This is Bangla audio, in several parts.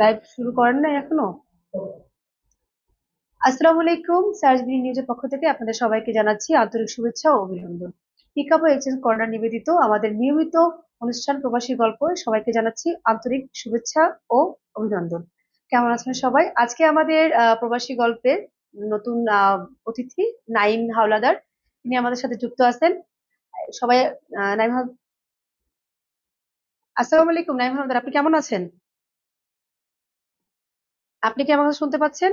লাইভ শুরু করেন নাই এখনও? আসসালামু আলাইকুম সার্চ বিডি নিউজের পক্ষ থেকে আপনাদের সবাইকে জানাচ্ছি আন্তরিক শুভেচ্ছা ও অভিনন্দন। পিকাপো এক্সচেঞ্জ কর্নার নিবেদিত আমাদের নিয়মিত অনুষ্ঠান প্রবাসী গল্প সবাইকে জানাচ্ছি আন্তরিক শুভেচ্ছা ও অভিনন্দন। কেমন আছেন সবাই? আজকে আমাদের প্রবাসী গল্পের নতুন অতিথি নাইম হাওলাদার। তিনি আমাদের সাথে যুক্ত আছেন। সবাই নাইম আসসালামু আলাইকুম নাইম হাওলাদার, আপনি কেমন আছেন? আপনি কি আমার কথা শুনতে পাচ্ছেন?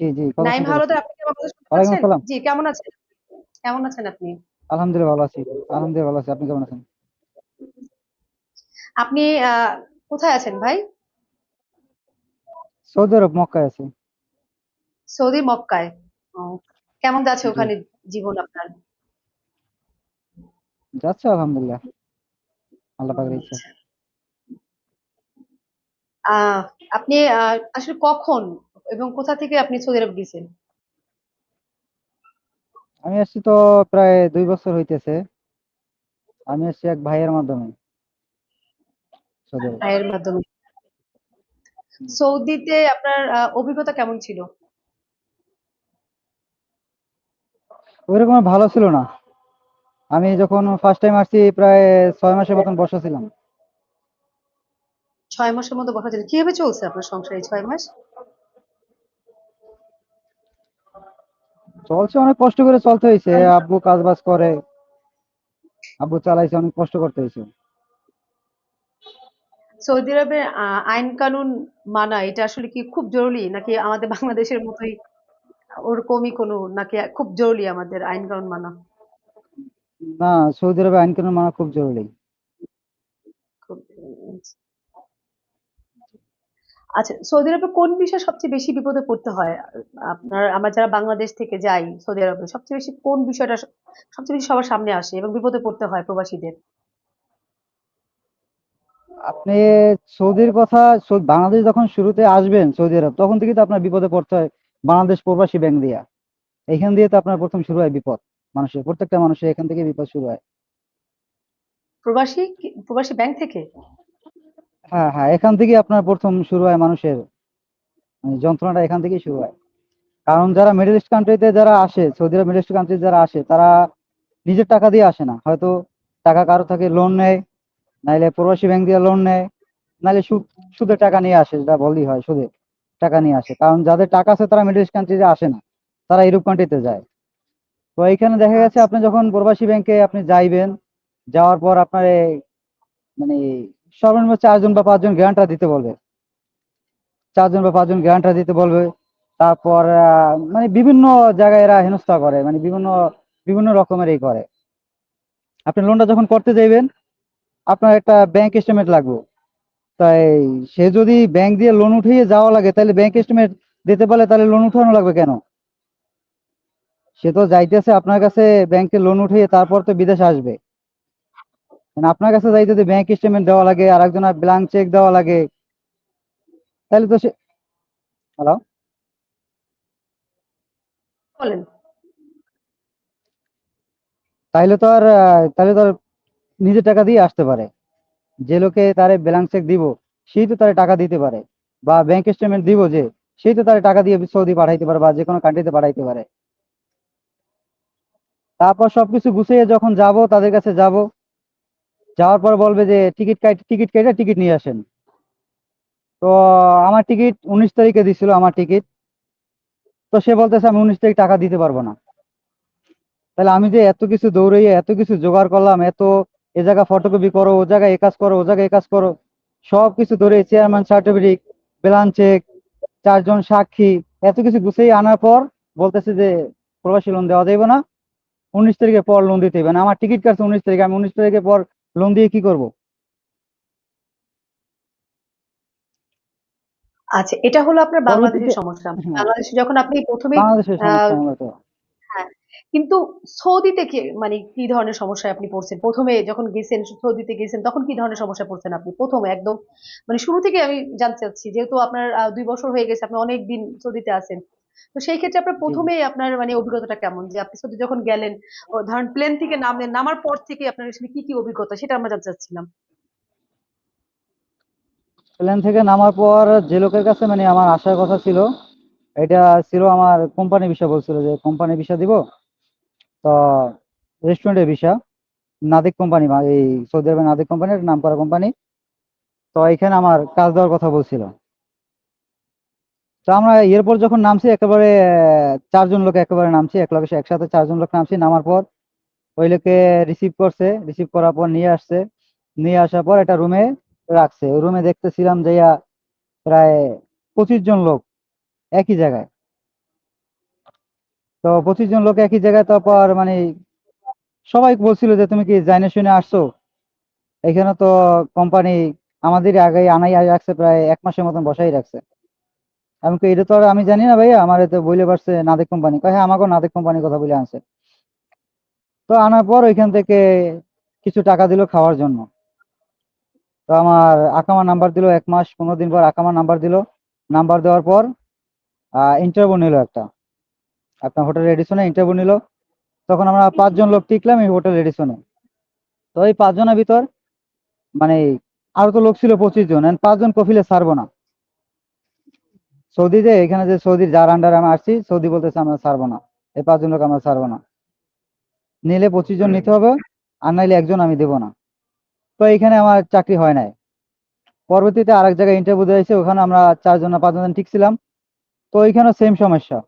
জি জি নাইম হাওলাদার আপনি কি আমার কথা শুনতে পাচ্ছেন? জি কেমন আছেন? কেমন আছেন আপনি? আলহামদুলিল্লাহ ভালো আছি। আলহামদুলিল্লাহ ভালো আছি। আপনি কেমন আছেন? আপনি কোথায় আছেন ভাই? সৌদি আরব মক্কায় আছি। সৌদি মক্কায়। কেমন যাচ্ছে ওখানে জীবন আপনার? যাচ্ছে আলহামদুলিল্লাহ। আল্লাহ পাকের ইচ্ছা। আচ্ছা। আপনি আসলে কখন এবং কোথা থেকে আপনি সৌদি আরব গেছেন আমি আসছি তো প্রায় দুই বছর হইতেছে। আমি আসছি এক ভাইয়ের মাধ্যমে ভাইয়ের মাধ্যমে। সৌদিতে আপনার অভিজ্ঞতা কেমন ছিল? ওইরকম ভালো ছিল না। আমি যখন ফার্স্ট টাইম আসছি প্রায় ছয় মাসের মতন বসা ছিলাম। ছয় মাসের মতো বসা ছিল কীভাবে চলছে আপনার সংসার এই ছয় মাস? চলছে অনেক কষ্ট করে চলতে হয়েছে আব্বু কাজ বাজ করে। আব্বু চালাইছে অনেক কষ্ট করতে হয়েছে সৌদি আরবের আহ, আইন কানুন মানা এটা আসলে কি খুব জরুরি? নাকি আমাদের বাংলাদেশের মতোই ওরকমই কোনো নাকি খুব জরুরি আমাদের আইন কানুন মানা? না সৌদি আরবে আইন কানুন মানা খুব জরুরি খুব উম, আচ্ছা সৌদি আরবে কোন বিষয়ে সবচেয়ে বেশি বিপদে পড়তে হয়? আপনার আমরা যারা বাংলাদেশ থেকে যাই সৌদি আরবে সবচেয়ে বেশি কোন বিষয়টা সবচেয়ে বেশি সবার সামনে আসে এবং বিপদে পড়তে হয় প্রবাসীদের? আপনি সৌদির কথা বাংলাদেশ যখন শুরুতে আসবেন সৌদি আরব তখন থেকে তো আপনার বিপদে পড়তে হয় বাংলাদেশ প্রবাসী ব্যাংক দিয়া। এখান দিয়ে তো আপনার প্রথম শুরু হয় বিপদ মানুষের প্রত্যেকটা মানুষের এখান থেকে বিপদ শুরু হয়। প্রবাসী প্রবাসী ব্যাংক থেকে? হ্যাঁ হ্যাঁ এখান থেকে আপনার প্রথম শুরু হয় মানুষের মানে যন্ত্রণাটা এখান থেকেই শুরু হয়। কারণ যারা মিডল ইস্ট কান্ট্রিতে যারা আসে সৌদি আরব মিডল ইস্ট কান্ট্রি যারা আসে, তারা নিজের টাকা দিয়ে আসে না। হয়তো টাকা কারও থেকে লোন নেয়, নাইলে প্রবাসী ব্যাংক দিয়ে লোন নেয়, নাইলে সুদ, সুদের টাকা নিয়ে আসে যেটা বললেই হয়, সুদে টাকা নিয়ে আসে। কারণ যাদের টাকা আছে তারা মিডল ইস্ট কান্ট্রিতে আসে না, তারা ইউরোপ কান্ট্রিতে যায়। তো এইখানে দেখা গেছে আপনি যখন প্রবাসী ব্যাংকে আপনি যাইবেন, যাওয়ার পর আপনার মানে সর্বনিম্ন চারজন বা পাঁচজন গ্যারান্টার দিতে বলবে। চারজন বা পাঁচজন গ্যারান্টার দিতে বলবে। তারপর মানে বিভিন্ন জায়গায় এরা হেনস্থা করে মানে বিভিন্ন বিভিন্ন রকমের এই করে। আপনি লোনটা যখন করতে যাইবেন, আপনার একটা ব্যাংক স্টেটমেন্ট লাগবে। তাই সে যদি ব্যাংক দিয়ে লোন উঠিয়ে যাওয়া লাগে, তাহলে ব্যাংক স্টেটমেন্ট দিতে পারলে তাহলে লোন উঠানো লাগবে কেন? সে তো যাইতেছে আপনার কাছে ব্যাংকে লোন উঠিয়ে তারপর তো বিদেশে আসবে। মানে আপনার কাছে যাইতে যদি ব্যাংক স্টেটমেন্ট দেওয়া লাগে আর একজনের ব্ল্যাঙ্ক চেক দেওয়া লাগে তাহলে তো সে হ্যালো বলেন। তাইলে তো আর তাহলে তো আর নিজের টাকা দিয়ে আসতে পারে। যে লোকে তারে ব্ল্যাঙ্ক চেক দিব সেই তো তারে টাকা দিতে পারে। বা ব্যাংক স্টেটমেন্ট দিব যে সেই তো তারে টাকা দিয়ে সৌদি পাঠাইতে পারে বা যে কোনো কান্ট্রিতে পাঠাইতে পারে। তারপর সবকিছু গুছিয়ে যখন যাব তাদের কাছে যাব যাওয়ার পর বলবে যে, টিকিট কাট, টিকিট কেটে টিকিট নিয়ে আসেন। তো আমার টিকিট উনিশ তারিখে দিছিল আমার টিকিট। তো সে বলতেছে, আমি উনিশ তারিখ টাকা দিতে পারব না। তাহলে আমি যে এত কিছু দৌড়াইয়ে এত কিছু জোগাড় করলাম, এত এ জায়গা ফটোকপি করো, ও জায়গায় এ কাজ করো, ও জায়গায় এ কাজ করো, সব কিছু ধরে চেয়ারম্যান সার্টিফিকেট ব্যালান্স চেক চারজন সাক্ষী, এত কিছু গুছিয়ে আনার পর বলতেছে যে, প্রবাসী লোন দেওয়া যাবে না। উনিশ তারিখের পর লোন দিতে হবে না। আমার টিকিট কাটছে উনিশ তারিখে, আমি উনিশ তারিখের পর লোন দিয়ে কি করব? আচ্ছা এটা হলো আপনার বাংলাদেশের সমস্যা। হ্যাঁ। বাংলাদেশে যখন আপনি প্রথমে হ্যাঁ কিন্তু সৌদিতে কি মানে কি ধরনের সমস্যায় আপনি পড়ছেন? প্রথমে যখন গেছেন সৌদিতে গেছেন তখন কি ধরনের সমস্যায় পড়ছেন আপনি? প্রথমে একদম মানে শুরু থেকে আমি জানতে চাচ্ছি যেহেতু আপনার দুই বছর হয়ে গেছে আপনি অনেক দিন সৌদিতে আছেন। তো সেই ক্ষেত্রে আপনার জি। জি প্রথমে আপনার মানে অভিজ্ঞতাটা কেমন? যে আপনি সৌদি যখন গেলেন ধরেন প্লেন থেকে নামলেন নামার পর থেকে আপনার আসলে কি কি অভিজ্ঞতা? সেটা আমরা জানতে চাচ্ছিলাম। প্লেন থেকে নামার পর যে লোকের কাছে মানে আমার আসার কথা ছিল এটা ছিল আমার কোম্পানি ভিসা বলছিল যে কোম্পানি ভিসা দিব। তো রেস্টুরেন্টের ভিসা নাদিক কোম্পানি এই সৌদি আরবের নাদিক কোম্পানি নাম করা কোম্পানি তো এখানে আমার কাজ দেওয়ার কথা বলছিল। তো আমরা এরপর যখন নামছি, একেবারে, চারজন লোক একেবারে নামছি, এক লগে একসাথে চারজন লোক নামছি, নামার পর ওই লোকে রিসিভ করছে রিসিভ করার পর নিয়ে আসছে। নিয়ে আসার পর একটা রুমে রাখছে। ওই রুমে দেখতেছিলাম যাইয়া প্রায় পঁচিশ জন লোক একই জায়গায়। তো পঁচিশ জন লোক একই জায়গায়, তারপর মানে সবাই বলছিল যে, তুমি কি জাইনে শুনে আসছো? এখানে তো কোম্পানি আমাদের আগে আনাই রাখছে, প্রায় এক মাসের মতন বসাই রাখছে। আমি কই, এটা তো আর আমি জানি না ভাইয়া আমার তো বইলে পারছে নাদেক কোম্পানি। কয় হ্যাঁ আমাকেও নাদেক কোম্পানির কথা বলে আনছে। তো আনার পর ওইখান থেকে কিছু টাকা দিল খাওয়ার জন্য। তো আমার আকামা নাম্বার দিল এক মাস পনেরো দিন পর আকামা নাম্বার দিল। নাম্বার দেওয়ার পর ইন্টারভিউ নিল একটা। আপনার হোটেল এডিশনে ইন্টারভিউ নিল। তখন আমরা পাঁচজন লোক টিকলাম এই হোটেল এডিশনে। তো এই পাঁচজনের ভিতর মানে আরও তো লোক ছিল পঁচিশ জন পাঁচজন কফিলে ছাড়বো না। সৌদিতে এখানে যে সৌদির যার আন্ডারে আমি আসছি সৌদি বলতেছে আমরা ছাড়বো না। এই পাঁচজন লোক আমরা ছাড়বো না। নিলে পঁচিশ জন নিতে হবে আর নাইলে একজন আমি দেবো না। তো এখানে আমার চাকরি হয় নাই। পরবর্তীতে আরেক জায়গায় ইন্টারভিউ দিয়েছে ওখানে আমরা চারজন না পাঁচজন ঠিক ছিলাম। তো ওইখানেও সেম সমস্যা।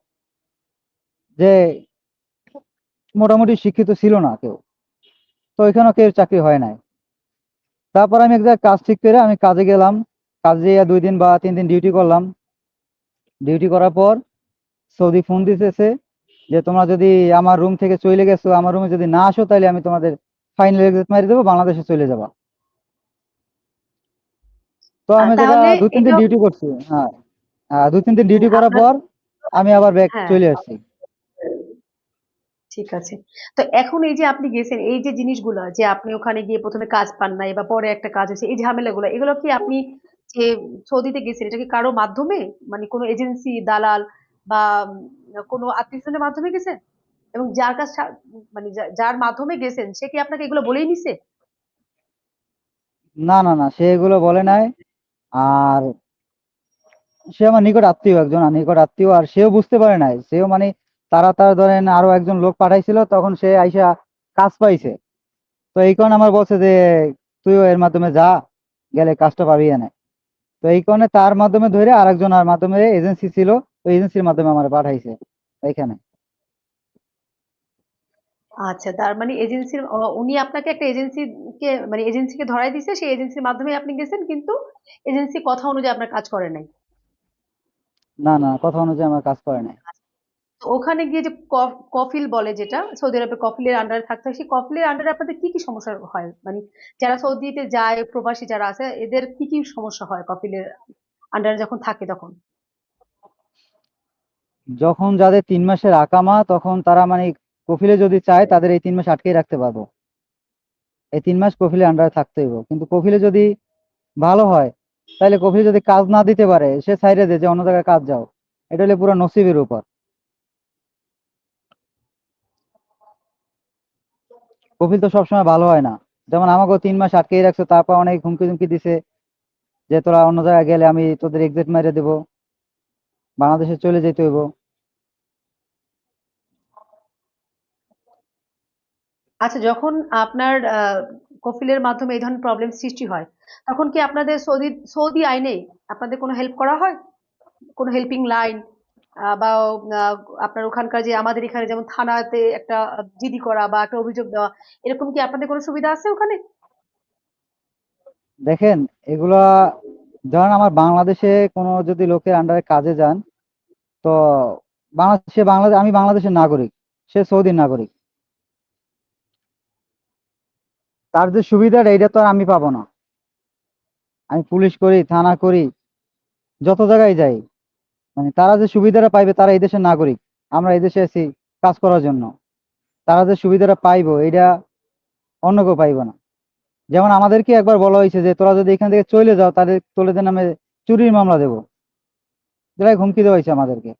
যে মোটামুটি শিক্ষিত ছিল না কেউ। তো ওইখানেও কেউ চাকরি হয় নাই। তারপর আমি এক জায়গায় কাজ ঠিক করে আমি কাজে গেলাম। কাজে দুই দিন বা তিন দিন ডিউটি করলাম। ডিউটি করার পর সৌদি ফোন দিতেছে যে তোমরা যদি আমার রুম থেকে চলে গেছো আমার রুমে যদি না আসো তাহলে আমি তোমাদের ফাইনাল এক্সিট মারি দেবো বাংলাদেশে চলে যাবা। তো আমি যেটা দু তিন দিন ডিউটি করছি হ্যাঁ। হ্যাঁ, দু তিন দিন ডিউটি করার পর আমি আবার ব্যাক। চলে আসছি। ঠিক আছে। তো এখন এই যে আপনি গেছেন এই যে জিনিসগুলো যে আপনি ওখানে গিয়ে প্রথমে কাজ পান নাই বা পরে একটা কাজ হয়েছে এই ঝামেলাগুলো এগুলো কি আপনি যে সৌদিতে গেছেন এটা কি কারও মাধ্যমে? মানে কোনো এজেন্সি, দালাল বা কোনো আত্মীয়স্বজনের মাধ্যমে গেছেন এবং যার কাছ মানে যার মাধ্যমে গেছেন, সে কি আপনাকে এগুলো বলেই নিছে? না না না, সে এগুলো বলে নাই। আর সে আমার নিকট আত্মীয় একজন, আর নিকট আত্মীয় আর সেও বুঝতে পারে নাই। সেও মানে তারা তার ধরেন আরও একজন লোক পাঠাইছিল, তখন সে আইসা কাজ পাইছে। তো এই কারণে আমার বলছে যে, তুইও এর মাধ্যমে যা, গেলে কাজটা পাবি না তো এই কারণে তার মাধ্যমে ধরে আরেকজন আর মাধ্যমে এজেন্সি ছিল ওই এজেন্সির মাধ্যমে আমার পাঠাইছে এইখানে। আচ্ছা তার মানে এজেন্সির উনি আপনাকে একটা এজেন্সিকে মানে এজেন্সিকে ধরাই দিয়েছে সেই এজেন্সির মাধ্যমে আপনি গেছেন কিন্তু এজেন্সি কথা অনুযায়ী আপনার কাজ করে নাই? না না কথা অনুযায়ী আমার কাজ করে নাই। ওখানে গিয়ে যে কফ- কফিল বলে যেটা, সৌদি আরবে কফিলের আন্ডারে থাকতে হয়, সেই কফিলের আন্ডারে আপনাদের কি কি সমস্যা হয়? মানে যারা সৌদিতে যায়, প্রবাসী যারা আছে, এদের কি কি সমস্যা হয় কফিলের আন্ডারে যখন থাকে তখন? যখন যাদের তিন মাসের আকামা, তখন তারা মানে কফিলে যদি চায়, তাদের এই তিন মাস আটকেই রাখতে পারব। এই তিন মাস কফিলে আন্ডারে থাকতে হইব। কিন্তু কফিলে যদি ভালো হয়, তাহলে কফিলে যদি কাজ না দিতে পারে, সে সাইডে দে যে অন্য জায়গায় কাজ যাও। এটা হলে পুরো নসিবের উপর। কফিল তো সবসময় ভালো হয় না। যেমন আমাকেও তিন মাস আটকেই রাখছে, তারপর অনেক হুমকি ধুমকি দিছে যে তোরা অন্য জায়গায় গেলে আমি তোদের এক্সিট মেরে দেবো। বাংলাদেশে চলে যেতে হইব। আচ্ছা যখন আপনার কফিলের মাধ্যমে এই ধরনের প্রবলেম সৃষ্টি হয়, তখন কি আপনাদের সৌদি সৌদি আইনে আপনাদের কোনো হেল্প করা হয়? কোনো হেল্পিং লাইন বা আপনার ওখানকার যে আমাদের এখানে যেমন থানাতে একটা জিডি করা বা একটা অভিযোগ দেওয়া, এরকম কি আপনাদের কোনো সুবিধা আছে ওখানে? দেখেন, এগুলা, ধরেন আমার বাংলাদেশে কোনো যদি লোকের আন্ডারে কাজে যান, তো বাংলাদেশে বাংলাদেশ আমি বাংলাদেশের নাগরিক, সে সৌদির নাগরিক। তার যে সুবিধাটা এটা তো আর আমি পাবো না। আমি পুলিশ করি, থানা করি, যত জায়গায় যাই। মানে তারা যে সুবিধাটা পাইবে তারা এই দেশের নাগরিক। আমরা এই দেশে আছি কাজ করার জন্য। তারা যে সুবিধাটা পাইবো এটা অন্য কেউ পাইবো না। যেমন আমাদেরকে একবার বলা হয়েছে যে তোরা যদি এখান থেকে চলে যাও তাহলে তোদের নামে চুরির মামলা দেবো। এটাই হুমকি দেওয়া হয়েছে আমাদেরকে।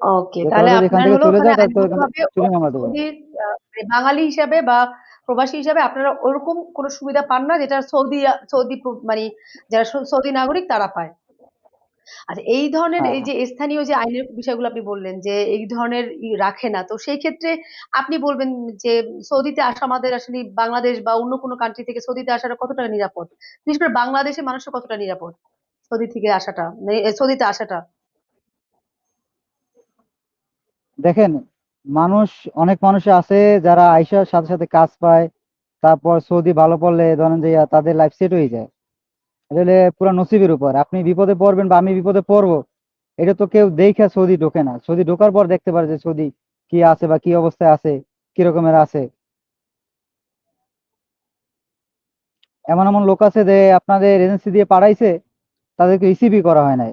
ওকে তাহলে আপনার হলো আহ, মানে বাঙালি হিসাবে বা প্রবাসী হিসাবে আপনারা ওরকম কোনো সুবিধা পান না যেটা সৌদি সৌদি মানে যারা সৌদি নাগরিক তারা পায়। আচ্ছা এই ধরনের হ্যাঁ। এই যে স্থানীয় যে আইনের বিষয়গুলো আপনি বললেন যে এই ধরনের রাখে না তো সেই ক্ষেত্রে আপনি বলবেন যে সৌদিতে আসা আমাদের আসলে বাংলাদেশ বা অন্য কোনো কান্ট্রি থেকে সৌদিতে আসাটা কতটা নিরাপদ? বিশেষ করে বাংলাদেশের মানুষের কতটা নিরাপদ সৌদি থেকে আসাটা? মানে সৌদিতে আসাটা? দেখেন মানুষ অনেক মানুষ আছে যারা আইসার সাথে সাথে কাজ পায় তারপর সৌদি ভালো পড়লে ধরেন যে তাদের লাইফ সেট হয়ে যায়। হলে পুরো নসিবের উপর। আপনি বিপদে পড়বেন বা আমি বিপদে পড়ব, এটা তো কেউ দেখে সৌদি ঢোকে না। সৌদি ঢোকার পর দেখতে পারে যে সৌদি কি আছে বা কি অবস্থায় আছে, কি রকমের আছে। এমন এমন লোক আছে যে আপনাদের এজেন্সি দিয়ে পাঠাইছে, তাদেরকে রিসিভই করা হয় নাই।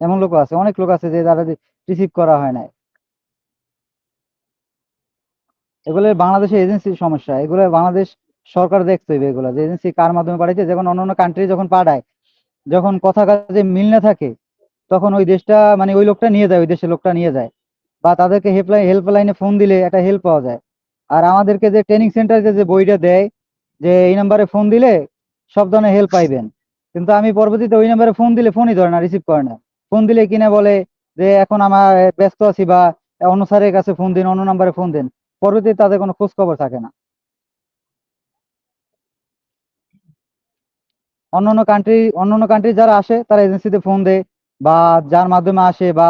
এমন লোক আছে, অনেক লোক আছে যে তারা রিসিভ করা হয় নাই। এগুলো বাংলাদেশের এজেন্সির সমস্যা। এগুলো বাংলাদেশ সরকার দেখতে হইবে এগুলো। যে এজেন্সি কার মাধ্যমে পাঠাইছে, যখন অন্য কান্ট্রি যখন পাঠায়, যখন কথা কাজে মিল না থাকে, তখন ওই দেশটা মানে ওই লোকটা নিয়ে যায়, ওই দেশের লোকটা নিয়ে যায়। বা তাদেরকে হেল্পলাইন হেল্পলাইনে ফোন দিলে একটা হেল্প পাওয়া যায়। আর আমাদেরকে যে ট্রেনিং সেন্টারে যে বইটা দেয়, যে এই নাম্বারে ফোন দিলে সব ধরনের হেল্প পাইবেন। কিন্তু আমি পরবর্তীতে ওই নাম্বারে ফোন দিলে ফোনই ধরে না রিসিভ করে না। ফোন দিলে কিনা বলে যে এখন আমার ব্যস্ত আছি বা অন্য স্যারের কাছে ফোন দিন, অন্য নাম্বারে ফোন দিন। পরবর্তীতে তাদের কোনো খোঁজ খবর থাকে না। অন্য অন্য কান্ট্রি অন্য অন্য কান্ট্রি যারা আসে, তারা এজেন্সিতে ফোন দেয় বা যার মাধ্যমে আসে বা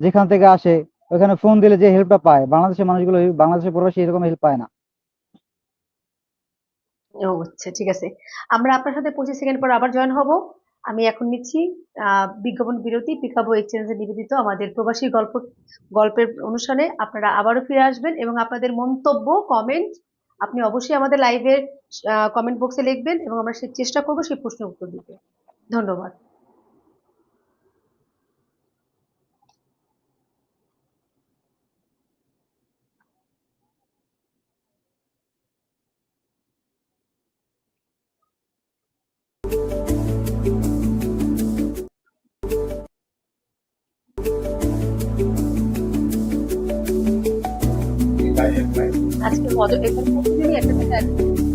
যেখান থেকে আসে, ওখানে ফোন দিলে যে হেল্পটা পায়। বাংলাদেশের মানুষগুলো, বাংলাদেশের প্রবাসী এরকম হেল্প পায় না। ও আচ্ছা ঠিক আছে। আমরা আপনার সাথে পঁচিশ সেকেন্ড পর আবার জয়েন হব। আমি এখন নিচ্ছি বিজ্ঞাপন বিরতি। পিকাবো এক্সচেঞ্জে নিবেদিত আমাদের প্রবাসী গল্প, গল্পের অনুষ্ঠানে আপনারা আবারও ফিরে আসবেন এবং আপনাদের মন্তব্য কমেন্ট আপনি অবশ্যই আমাদের লাইভের কমেন্ট বক্সে লিখবেন এবং আমরা সে চেষ্টা করব সেই প্রশ্নের উত্তর দিতে। ধন্যবাদ। আজকে মজা এখানে একটা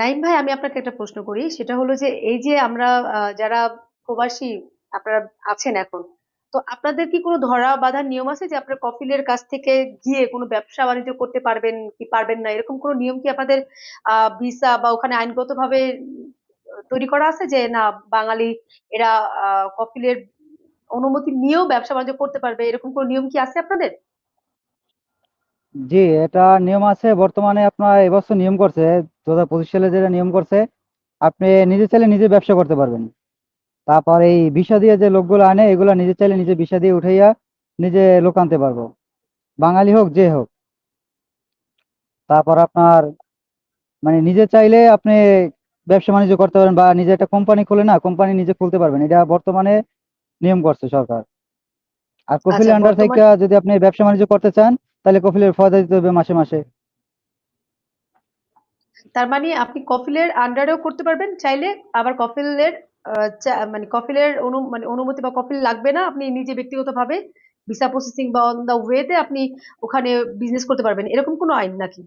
নাইম ভাই, আমি আপনাকে একটা প্রশ্ন করি। সেটা হলো যে, এই যে আমরা যারা প্রবাসী, আপনারা আছেন এখন, তো আপনাদের কি কোনো ধরা বাঁধার নিয়ম আছে যে, আপনার কফিলের কাছ থেকে গিয়ে কোনো ব্যবসা বাণিজ্য করতে পারবেন কি পারবেন না? এরকম কোনো নিয়ম কি আপনাদের ভিসা বা ওখানে আইনগতভাবে তৈরি করা আছে যে, না, বাঙালি এরা কফিলের অনুমতি নিয়েও ব্যবসা বাণিজ্য করতে পারবে? এরকম কোনো নিয়ম কি আছে আপনাদের? জি এটা নিয়ম আছে। বর্তমানে আপনার এবছর নিয়ম করছে দু হাজার পঁচিশ সালে যেটা নিয়ম করছে আপনি নিজে চাইলে নিজে ব্যবসা করতে পারবেন। তারপর এই ভিসা দিয়ে যে লোকগুলো আনে এগুলো নিজে চাইলে নিজে ভিসা দিয়ে উঠাইয়া নিজে লোক আনতে পারব। বাঙালি হোক যে হোক। তারপর আপনার মানে নিজে চাইলে আপনি ব্যবসা বাণিজ্য করতে পারেন বা নিজে একটা কোম্পানি খুলে না কোম্পানি নিজে খুলতে পারবেন। এটা বর্তমানে নিয়ম করছে সরকার। আর কফিল আচ্ছা আন্ডার থেকে যদি আপনি ব্যবসা বাণিজ্য করতে চান তাহলে কফিলের ফয়দা দিতে হবে মাসে মাসে। তার মানে আপনি কফিলের আন্ডারেও করতে পারবেন চাইলে আবার কফিলের মানে কফিলের অনু মানে অনুমতি বা কফিল লাগবে না আপনি নিজে ব্যক্তিগতভাবে ভিসা প্রসেসিং বা অন দা ওয়েতে আপনি ওখানে বিজনেস করতে পারবেন। এরকম কোনো আইন নাকি?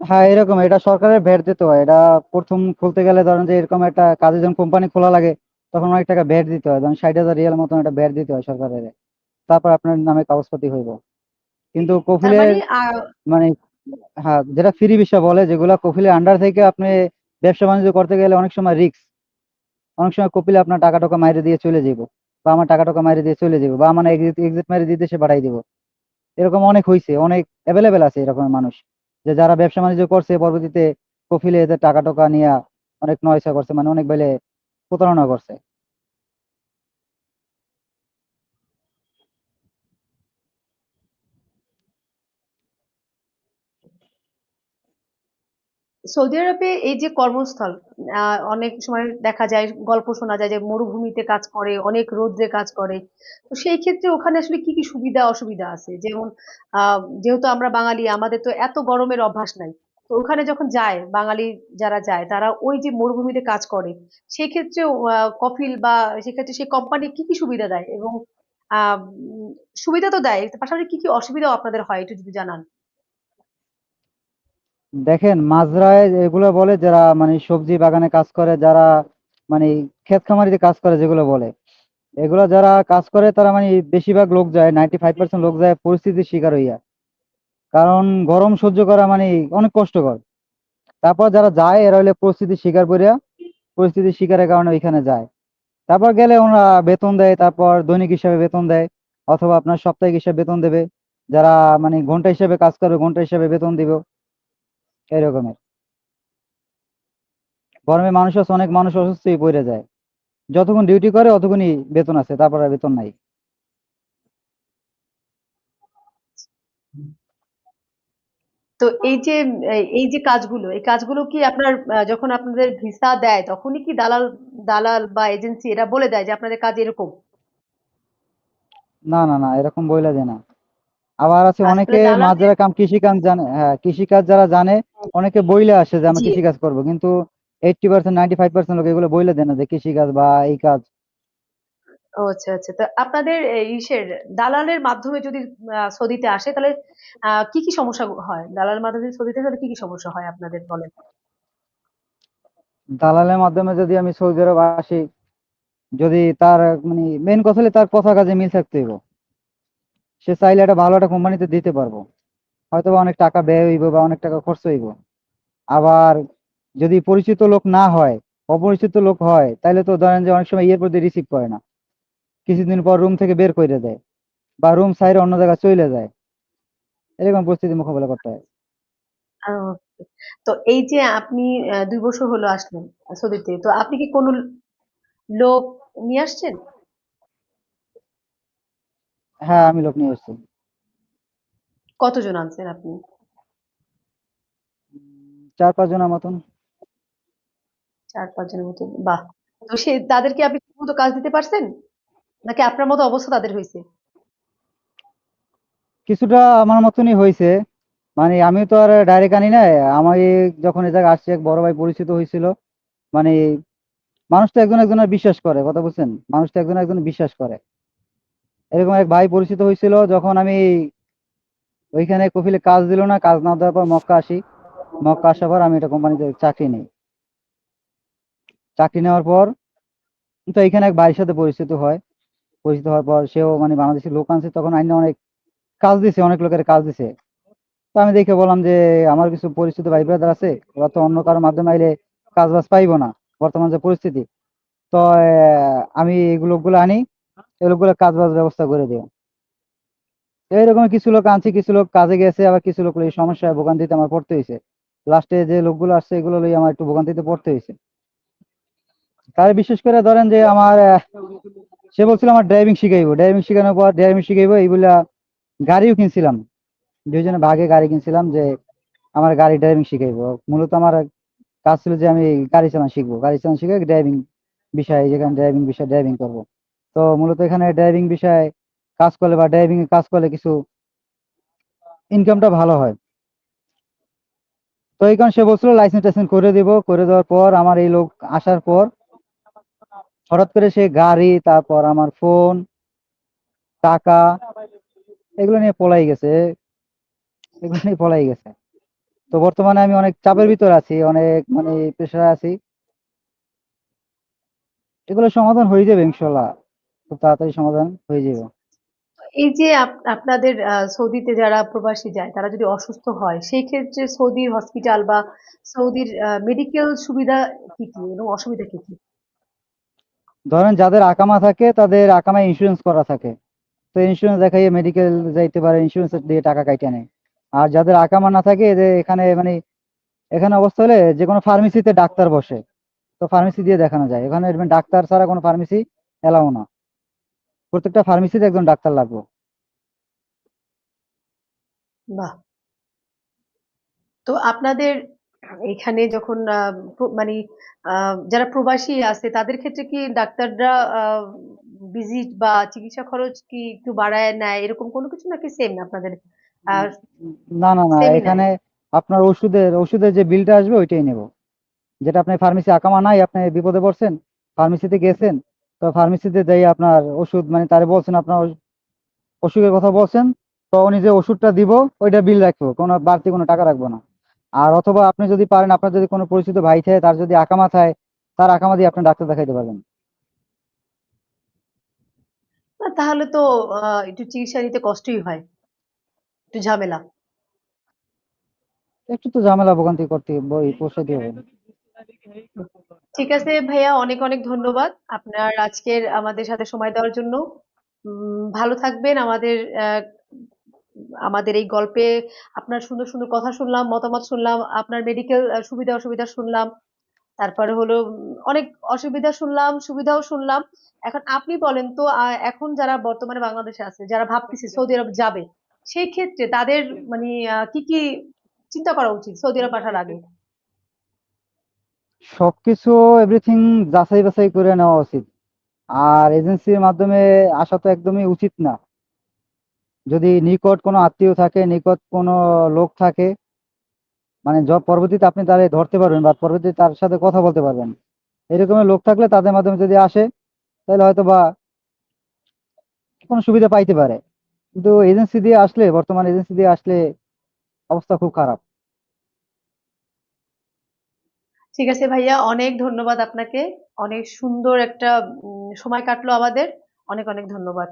হ্যাঁ এরকম। এটা সরকারের ভ্যাট দিতে হয়। এটা প্রথম খুলতে গেলে ধরেন যে এরকম একটা কাজে যখন কোম্পানি খোলা লাগে তখন অনেক টাকা ভ্যাট দিতে হয়। ধরেন ষাট হাজার রিয়াল মতন একটা ভ্যাট দিতে হয় সরকারের। তারপর আপনার নামে কাগজপাতি হইব। কিন্তু কফিলের মানে মানে হ্যাঁ যেটা ফ্রি ভিসা বলে যেগুলা কফিলের আন্ডার থেকে আপনি ব্যবসা বাণিজ্য করতে গেলে অনেক সময় রিস্ক অনেক সময় কপিলে আপনার টাকা টাকা মাইরে দিয়ে চলে যাব বা আমার টাকা টাকা মাইরে দিয়ে চলে যাব বা আমার এক্সিট এক্সিট মাইরে দিয়ে দেশে পাঠাই দিব। এরকম অনেক হয়েছে অনেক অ্যাভেলেবেল আছে এরকম মানুষ যে যারা ব্যবসা বাণিজ্য করছে পরবর্তীতে কফিলে এদের টাকা টাকা নিয়ে অনেক নয়সা করছে মানে অনেক বেলে প্রতারণা করছে। সৌদি আরবে এই যে কর্মস্থল অনেক সময় দেখা যায় গল্প শোনা যায় যে মরুভূমিতে কাজ করে অনেক রোদ্রে কাজ করে। তো সেই ক্ষেত্রে ওখানে আসলে কি কি সুবিধা অসুবিধা আছে? যেমন যেহেতু আমরা বাঙালি আমাদের তো এত গরমের অভ্যাস নাই। তো ওখানে যখন যায় বাঙালি যারা যায় তারা ওই যে মরুভূমিতে কাজ করে সেই ক্ষেত্রে আহ, কফিল বা সেক্ষেত্রে সেই কোম্পানি কি কি সুবিধা দেয়? এবং সুবিধা তো দেয় পাশাপাশি কি কি অসুবিধাও আপনাদের হয় একটু যদি জানান। দেখেন মাজরায় এগুলো বলে যারা মানে সবজি বাগানে কাজ করে, যারা মানে ক্ষেত খামারিতে কাজ করে যেগুলো বলে, এগুলো যারা কাজ করে তারা মানে বেশিরভাগ লোক যায় নাইনটি ফাইভ পার্সেন্ট লোক যায় পরিস্থিতির শিকার হইয়া। কারণ গরম সহ্য করা মানে অনেক কষ্টকর। তারপর যারা যায় এরা হলে পরিস্থিতির শিকার করিয়া পরিস্থিতির শিকারের কারণে ওইখানে যায়। তারপর গেলে ওরা বেতন দেয়, তারপর দৈনিক হিসাবে বেতন দেয়, অথবা আপনার সাপ্তাহিক হিসাবে বেতন দেবে। যারা মানে ঘণ্টা হিসাবে কাজ করবে ঘণ্টা হিসাবে বেতন দিবে। এরকমের। গরমে মানুষ আছে অনেক মানুষ অসুস্থই পড়ে যায়। যতক্ষণ ডিউটি করে অতক্ষণই বেতন আছে তারপর আর বেতন নাই। তো এই যে এই- যে কাজগুলো এই কাজগুলো কি আপনার যখন আপনাদের ভিসা দেয় তখনই কি দালাল দালাল বা এজেন্সি এরা বলে দেয় যে আপনাদের কাজ এরকম? না না না এরকম বইলা দেয় না। আবার আছে অনেকে মাঝরা কাম কৃষিকাজ জানে হ্যাঁ কৃষিকাজ যারা জানে অনেকে বইলে আসে যে আমি কৃষিকাজ করব। কিন্তু eighty percent ninety five percent লোক এগুলো বইলে দেয় না যে কৃষিকাজ বা এই কাজ। ও আচ্ছা আচ্ছা। তো আপনাদের ইসের দালালের মাধ্যমে যদি সৌদিতে আসে তাহলে কি কি সমস্যা হয়? দালালের মাধ্যমে সৌদিতে তাহলে কি কি সমস্যা হয় আপনাদের বলেন? দালালের মাধ্যমে যদি আমি সৌদি আরব আসি যদি তার মানে মেন কথা হলে তার কথা কাজে মিল থাকতে হইব সে চাইলে একটা ভালো একটা কোম্পানিতে দিতে পারব। হয়তো বা অনেক টাকা ব্যয় হইব বা অনেক টাকা খরচ হইব। আবার যদি পরিচিত লোক না হয়, অপরিচিত লোক হয় তাহলে তো ধরেন যে অনেক সময় এয়ারপোর্টে রিসিভ করে না। কিছুদিন পর রুম থেকে বের করে দেয় বা রুম সাইডে অন্য জায়গায় চলে যায়। এরকম পরিস্থিতি মোকাবেলা করতে হয়। তো এই যে আপনি দুই বছর হলো আসলেন সৌদিতে তো আপনি কি কোনো লোক নিয়ে আসছেন? হ্যাঁ আমি লোক নিয়ে এসেছি। কতজন আনছেন আপনি? চার মতন। চার পাঁচ জনের মতো বাহ। তো সে তাদেরকে আপনি ঠিকমতো কাজ দিতে পারছেন? নাকি আপনার মতো অবস্থা তাদের হয়েছে? কিছুটা আমার মতনই হয়েছে। মানে আমি তো আর ডাইরেক্ট আনি নাই। আমি যখন এ জায়গায় আসছি এক বড় ভাই পরিচিত হয়েছিল। মানে মানুষ তো একজন একজনের বিশ্বাস করে কথা বলছেন মানুষ তো একজন একজন বিশ্বাস করে। এরকম এক ভাই পরিচিত হয়েছিল যখন আমি ওইখানে কফিলে কাজ দিল না, কাজ না দেওয়ার পর মক্কা আসি। মক্কা আসার পর আমি একটা কোম্পানিতে চাকরি নিই। চাকরি নেওয়ার পর তো এখানে এক ভাইয়ের সাথে পরিচিত হয়। পরিচিত হওয়ার পর সেও মানে বাংলাদেশি লোক আনছে, তখন আইনে অনেক কাজ দিছে, অনেক লোকের কাজ দিছে। তো আমি দেখে বললাম যে, আমার কিছু পরিচিত ভাই ব্রাদার আছে, ওরা তো অন্য কারোর মাধ্যমে আইলে কাজ বাজ পাইবো না, বর্তমান যে পরিস্থিতি। তো আমি এগুলো গুলো আনি এই লোকগুলো কাজ বাজ ব্যবস্থা করে দিও। এইরকম কিছু লোক আনছি, কিছু লোক কাজে গেছে, আবার কিছু লোক এই সমস্যায় ভোগান্তিতে আমার পড়তে হয়েছে লাস্টে যে লোকগুলো আসছে, এগুলো লই আমার একটু ভোগান্তিতে পড়তে হয়েছে তার বিশেষ করে ধরেন যে আমার সে বলছিল আমার ড্রাইভিং শিখাইবো। ড্রাইভিং শিখানোর পর ড্রাইভিং শিখাইবো, এইগুলা গাড়িও কিনছিলাম। দুইজনে ভাগে গাড়ি কিনছিলাম যে আমার গাড়ি ড্রাইভিং শিখাইবো। মূলত আমার কাজ ছিল যে আমি গাড়ি চালানো শিখব। গাড়ি চালানো শিখে ড্রাইভিং বিষয় যেখানে ড্রাইভিং বিষয়ে ড্রাইভিং করব। তো মূলত এখানে ড্রাইভিং বিষয়ে কাজ করলে বা ড্রাইভিং এ কাজ করলে কিছু ইনকামটা ভালো হয়। তো এই সে বলছিল লাইসেন্স টাইসেন্স করে দিব। করে দেওয়ার পর আমার এই লোক আসার পর হঠাৎ করে সে গাড়ি, তারপর আমার ফোন টাকা, এগুলো নিয়ে পলাই গেছে। এগুলো নিয়ে পলাই গেছে। তো বর্তমানে আমি অনেক চাপের ভিতর আছি, অনেক মানে প্রেশারে আছি। এগুলো সমাধান হয়ে যাবে ইনশাল্লাহ। খুব তাড়াতাড়ি সমাধান হয়ে যাবে। এই যে আপ- আপনাদের সৌদিতে যারা প্রবাসী যায় তারা যদি অসুস্থ হয় সেই ক্ষেত্রে সৌদির হসপিটাল বা সৌদির মেডিকেল সুবিধা কি কি এবং অসুবিধা কি কি? ধরেন যাদের আকামা থাকে তাদের আকামায় ইন্স্যুরেন্স করা থাকে। তো ইন্স্যুরেন্স দেখাইয়ে মেডিকেল যাইতে পারে ইন্স্যুরেন্স দিয়ে টাকা কাইটে নেয়। আর যাদের আকামা না থাকে এদের এখানে মানে এখানে অবস্থা হলে যে কোনো ফার্মেসিতে ডাক্তার বসে। তো ফার্মেসি দিয়ে দেখানো যায়। এখানে ডাক্তার ছাড়া কোনো ফার্মেসি এলাও না। প্রত্যেকটা ফার্মেসিতে একজন ডাক্তার লাগবে। বাহ। তো আপনাদের এখানে যখন মানে যারা প্রবাসী আছে তাদের ক্ষেত্রে কি ডাক্তাররা ভিজিট বা চিকিৎসা খরচ কি একটু বাড়ায় নেয় এরকম কোনো কিছু নাকি সেম আপনাদের? না না না এখানে আপনার ওষুধের ওষুধের যে বিলটা আসবে ওইটাই নেব। যেটা আপনি ফার্মেসি আকামা নাই আপনি বিপদে পড়ছেন ফার্মেসিতে গেছেন তো ফার্মেসিতে যাই আপনার ওষুধ মানে তারে বলছেন আপনার অসুখের কথা বলছেন তো উনি যে ওষুধটা দিব ওইটা বিল রাখব কোনো বাড়তি কোনো টাকা রাখব না। আর অথবা আপনি যদি পারেন আপনার যদি কোনো পরিচিত ভাই থাকে তার যদি আকামা থাকে তার আকামা দিয়ে আপনি ডাক্তার দেখাইতে পারবেন। তাহলে তো একটু চিকিৎসা নিতে কষ্টই হয়। একটু ঝামেলা। একটু তো ঝামেলা ভোগান্তি করতে বই পোষাইতে হবে। ঠিক আছে ভাইয়া, অনেক অনেক ধন্যবাদ। আপনার আজকের আমাদের সাথে সময় দেওয়ার জন্য। ভালো থাকবেন। আমাদের আমাদের এই গল্পে আপনার সুন্দর সুন্দর কথা শুনলাম, মতামত শুনলাম, আপনার মেডিকেল সুবিধা অসুবিধা শুনলাম। তারপরে হলো অনেক অসুবিধা শুনলাম, সুবিধাও শুনলাম। এখন আপনি বলেন তো এখন যারা বর্তমানে বাংলাদেশে আছে, যারা ভাবতেছে সৌদি আরব যাবে, সেই ক্ষেত্রে তাদের মানে কি কি চিন্তা করা উচিত সৌদি আরব আসার আগে? সবকিছু এভরিথিং যাচাই বাছাই করে নেওয়া উচিত। আর এজেন্সির মাধ্যমে আসা তো একদমই উচিত না। যদি নিকট কোনো আত্মীয় থাকে, নিকট কোনো লোক থাকে মানে পরবর্তীতে আপনি তারে ধরতে পারবেন বা পরবর্তীতে তার সাথে কথা বলতে পারবেন। এরকমের লোক থাকলে তাদের মাধ্যমে যদি আসে, তাহলে হয়তো বা কোনো সুবিধা পাইতে পারে। কিন্তু এজেন্সি দিয়ে আসলে, বর্তমান এজেন্সি দিয়ে আসলে অবস্থা খুব খারাপ। ঠিক আছে ভাইয়া, অনেক ধন্যবাদ আপনাকে। অনেক সুন্দর একটা সময় কাটলো আমাদের। অনেক অনেক ধন্যবাদ।